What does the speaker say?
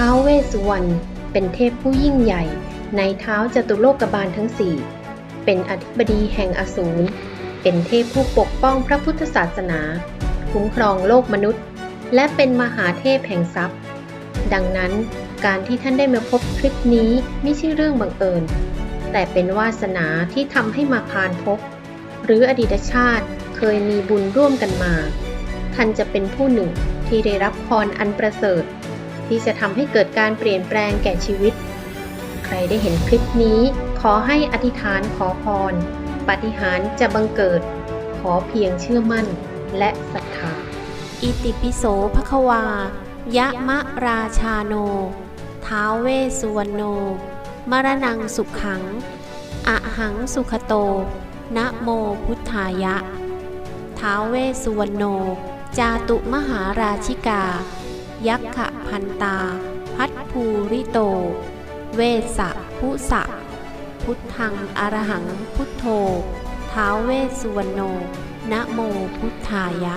ท้าวเวสสุวรรณเป็นเทพผู้ยิ่งใหญ่ ในเท้าจตุโลกบาลทั้งสี่เป็นอธิบดีแห่งอสูร เป็นเทพผู้ปกป้องพระพุทธศาสนา คุ้มครองโลกมนุษย์ และเป็นมหาเทพแห่งทรัพย์ ดังนั้นการที่ท่านได้มาพบคลิปนี้ไม่ใช่เรื่องบังเอิญ แต่เป็นวาสนาที่ทำให้มาพานพบ หรืออดีตชาติเคยมีบุญร่วมกันมา ท่านจะเป็นผู้หนึ่งที่ได้รับพรอันประเสริฐ ที่จะทำให้เกิดการเปลี่ยนแปลงแก่ชีวิต ใครได้เห็นคลิปนี้ ขอให้อธิษฐานขอพร ปฏิหารจะบังเกิด ขอเพียงเชื่อมั่นและศรัทธา อิติปิโสภควา ยะมะราชาโน ท้าวเวสุวรรณโน มรณังสุขขังอะหังสุขโต นะโมพุทธายะ ท้าวเวสสุวรรณโน จาตุมหาราชิกา ยักขะพันตา พัทภูริโต เวสสะพุสะ พุทธังอรหังพุทโธท้าวเวสสุวรรณโนนะโมพุทธายะ